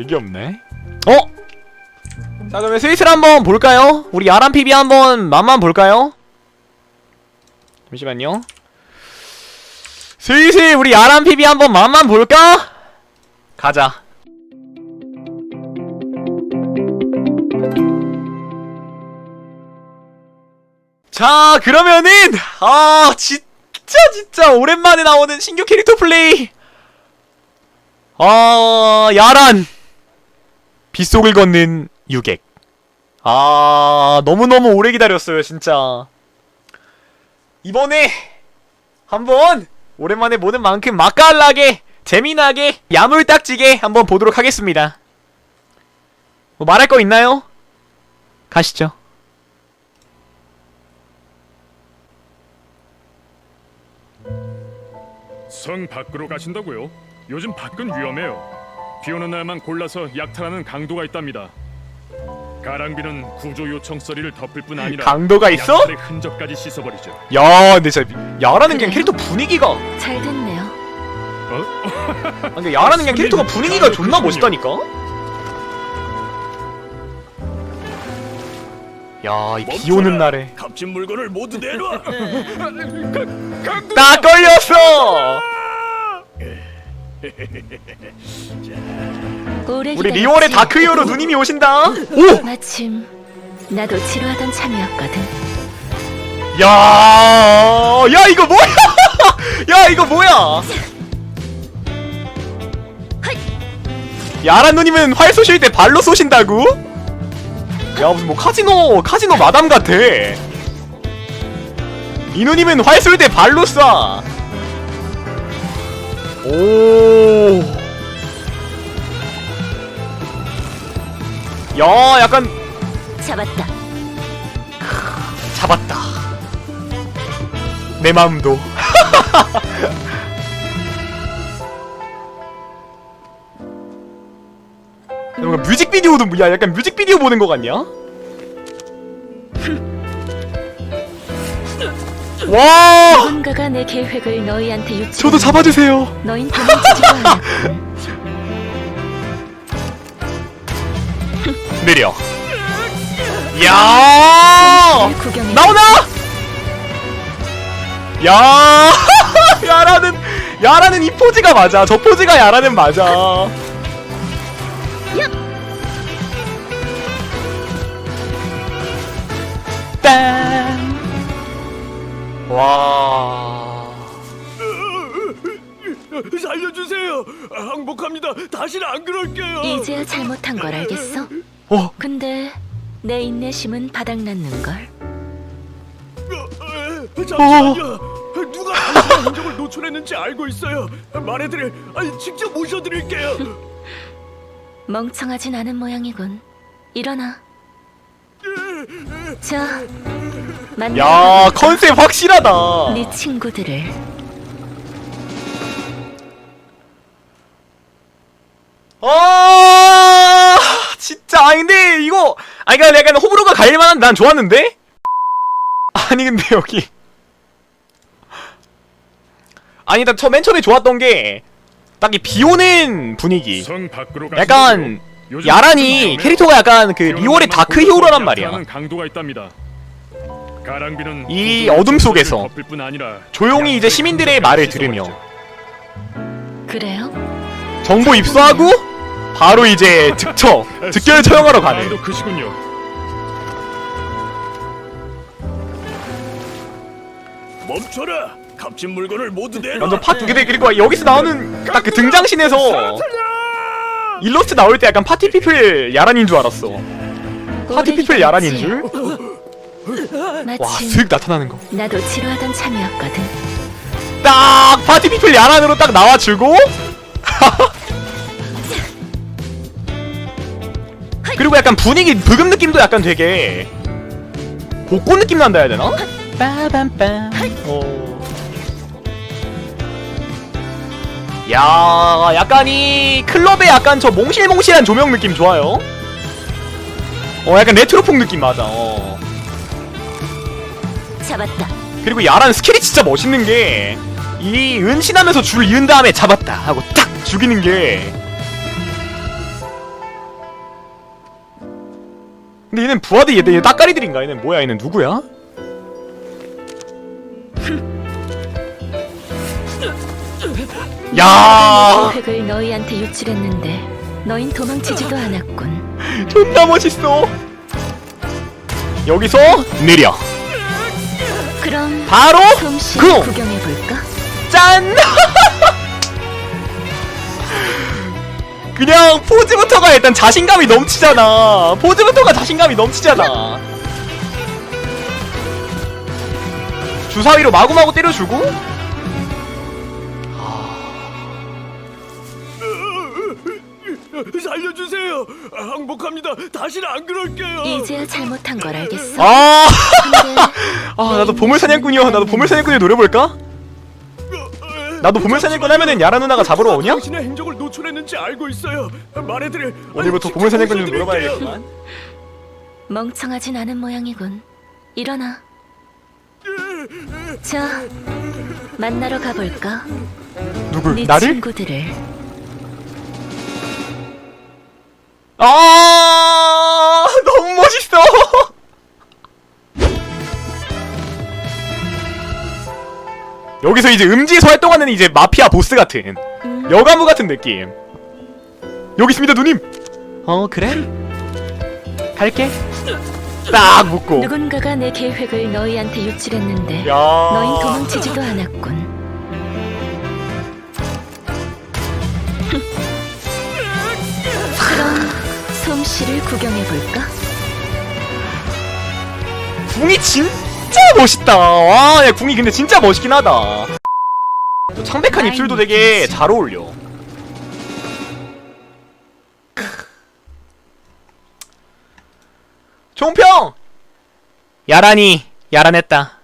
되게 없네. 어? 자 그러면 스위스를 한번 볼까요? 우리 야란 PB 한번 맛만 볼까요? 잠시만요. 스위스 우리 야란 PB 한번 맛만 볼까? 가자. 자 그러면은 아 진짜 진짜 오랜만에 나오는 신규 캐릭터 플레이 아 야란 빗속을 걷는 유객 아 너무너무 오래 기다렸어요 진짜 이번에 한번 오랜만에 보는 만큼 맛깔나게 재미나게 야물딱지게 한번 보도록 하겠습니다 뭐 말할 거 있나요? 가시죠 성 밖으로 가신다고요? 요즘 밖은 위험해요. 비 오는 날만 골라서 약탈하는 강도가 있답니다. 가랑비는 구조 요청 소리를 덮을 뿐 아니라 강도가 있어? 약탈의 흔적까지 씻어버리죠. 야 근데 진짜 야라는 그냥? 캐릭터 분위기가 잘 됐네요. 아, 근데 야라는 그냥 캐릭터가 분위기가 존나 멋있다니까? 야, 이 비 오는 날에 값진 물건을 모두 내놔. 딱 걸렸어! 우리. 리월의 다크 히어로 누님이 오신다. 오! 마침 나도 지루하던 참이었거든. 야! 야, 이거 뭐야? 야, 이거 뭐야? 야란 누님은 활 쏘실 때 발로 쏘신다고? 야, 무슨 뭐 카지노, 카지노 마담 같아. 이 누님은 활 쏠 때 발로 쏴. 오. 야, 약간 잡았다. 잡았다. 내 마음도. 뭔가 뮤직비디오도 야 약간 뮤직비디오 보는 거 같냐? 와! 누군가가 내 계획을 너희한테 유치. 저도 잡아주세요. 너흰 도망치지도. 느려. 야! 구경해. 나오나? 야! 야라는 야라는 이 포즈가 맞아. 저 포즈가 야라는 맞아. 딴. 와. 살려주세요. 항복합니다. 다시는 안 그럴게요. 이제야 잘못한 걸 알겠어? 어, 근데 내 인내심은 바닥났는 걸. 잠시만요. 누가 당신의 흔적을 노출했는지 알고 있어요. 말해드릴, 아니 직접 모셔드릴게요. 멍청하진 않은 모양이군. 일어나. 자, 야, 컨셉 확실하다. 네 친구들을 아, 진짜 아니 근데 이거 아니 그러니까 약간 호불호가 갈릴 만한 난 좋았는데? 아니 근데 여기 아니 일단 처맨 처음에 좋았던 게 딱 이 비오는 분위기 성 밖으로 약간 요즘 야란이. 캐릭터가 약간 그 리월의 다크 히어로란 말이야 강도가 있답니다. 이 어둠 속에서 조용히 이제 시민들의 말을. 들으며 그래요? 정보 입수하고 바로 이제 득처 득결 처형하러 가는. 멈춰라! 값진 물건을 모두 내놔. 완전 파티 근데 그리고 여기서 나오는 딱 그 등장신에서 일러스트 나올 때 약간 파티 피플 야란인 줄 알았어. 파티 오래 피플 야란인. 줄? 와, 마침 슥 나타나는 거. 나도 지루하던 참이었거든. 딱 파티 피플 야란으로 딱 나와주고. 그리고 약간 분위기 브금 느낌도 약간 되게 복고 느낌 난다 해야 되나? 빠밤빰. 어. 야, 약간 이 클럽의 약간 저 몽실몽실한 조명 느낌 좋아요. 어, 약간 레트로풍 느낌 맞아. 어. 잡았다. 그리고 야란 스킬이 진짜 멋있는 게 이 은신하면서 줄을 이은 다음에 잡았다 하고 딱 죽이는 게 근데 얘는 부하들 얘, 얘 따까리들인가? 얘는 뭐야? 얘는 누구야? 야 계획을 너희한테 유출했는데 너흰 도망치지도 않았군. 존나 멋있어 여기서 느려 그럼 바로 그! 구경해 볼까? 짠 그냥 포즈부터가 일단 자신감이 넘치잖아 포즈부터가 자신감이 넘치잖아 주사위로 마구마구 때려주고 살려주세요. 항복합니다. 다시는 안 그럴게요. 이제야 잘못한 걸 알겠어. 아, 아 나도 보물 사냥꾼이야 나도 보물 사냥꾼이 노려볼까? 나도 보물 사냥꾼 하면은 야라 누나가 잡으러 오냐? 당신의 행적을 노출했는지 알고 있어요. 말해드릴. 오늘부터 보물 사냥꾼 좀 노려봐야겠구만 멍청하진 않은 모양이군. 일어나. 자, 만나러 가볼까? 누굴? 네 나를? 친구들을. 여기서 이제 음지에서 활동하는 이제 마피아 보스 같은 음, 여가무 같은 느낌 여기 있습니다 누님 어 그래? 갈게 딱 묶고 누군가가 내 계획을 너희한테 유출했는데 야 너흰 도망치지도 않았군. 그럼 솜씨를 구경해 볼까? 궁이 진 짜 멋있다. 와 야, 궁이 근데 진짜 멋있긴 하다. 또 창백한 입술도 되게 잘 어울려. 총평! 야란이 야란했다